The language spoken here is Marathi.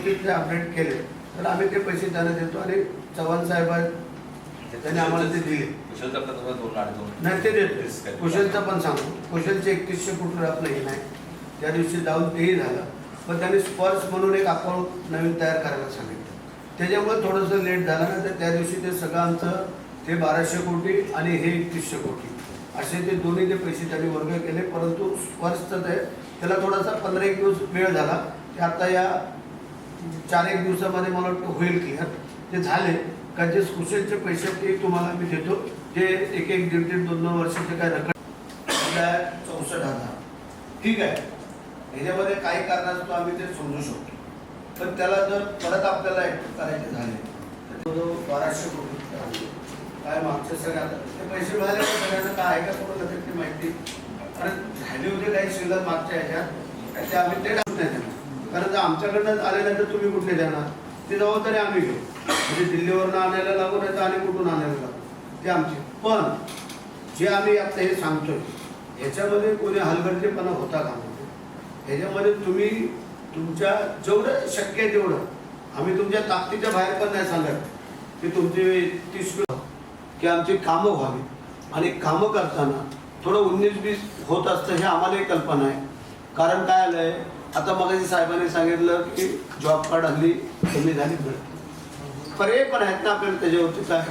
गोष्टी ते अपडेट केले. तर आम्ही ते पैसे त्यांना देतो आणि चव्हाण साहेब त्यांनी आम्हाला ते दिले. कुशलचा आपला तुम्हाला दोन आठ दोन नाही ते देतो कुशलचं पण सांगतो कुशलचे एकतीसशे फूट आपलं हे नाही. त्या दिवशी जाऊन तेही झालं. पण त्यांनी स्पर्श म्हणून एक अकाउंट नवीन तयार करायला सांगितलं. त्याच्यामुळे थोडंसं लेट झालं. ना तर त्या दिवशी ते सगळं आमचं ते बाराशे कोटी आणि हे एकतीसशे कोटी. असे ते दोन्ही ते पैसे त्यांनी वर्ग केले. परंतु स्पर्शचं ते त्याला थोडासा पंधरा एक दिवस वेळ झाला. ते आता या चार एक दिवसामध्ये मला वाटतं होईल क्लिअर ते झाले का जे कुशलचे पैसे ते तुम्हाला मी देतो. जे एक एक दीड दीड दोन दोन वर्षाचे काय रक्कम चौसष्ट हजार. ठीक आहे. ह्याच्यामध्ये काही कारणास्तव आम्ही ते समजू शकतो. पण त्याला जर परत आपल्याला ऍक्टिव्ह करायचे झाले तर तो जो बाराशे कोटी काय मागच्या सगळ्यात ते पैसे मिळाले तर सगळ्यांना? काय आहे का कोणाला त्याची माहिती. कारण झाले होते काही शिल्लक मागच्या ह्याच्यात ते आम्ही ते टाकत नाही त्यांना कारण जर आमच्याकडनं आले नाही तर तुम्ही कुठले देणार? ती जबाबदारी आम्ही घेऊ. म्हणजे दिल्लीवरनं आणायला लागू नाही तर आम्ही कुठून आणायला लागू? ते आमची. पण जे आम्ही आता हे सांगतोय ह्याच्यामध्ये कोणी हलगर्जीपणा होता का? ह्याच्यामध्ये तुम्ही तुमच्या जेवढं शक्य आहे तेवढं. आम्ही तुमच्या ताकदीच्या बाहेर पण नाही सांगत की तुमची तीस की आमची कामं व्हावी. आणि कामं करताना थोडं उन्नीस बीस होत असतं हे आम्हालाही कल्पना आहे. कारण काय आलं आहे आता मग साहेबांनी सांगितलं की जॉब कार्ड हल्ली कमी झाली. पर्याय पण आहेत ना आपल्याला त्याच्यावरती काय?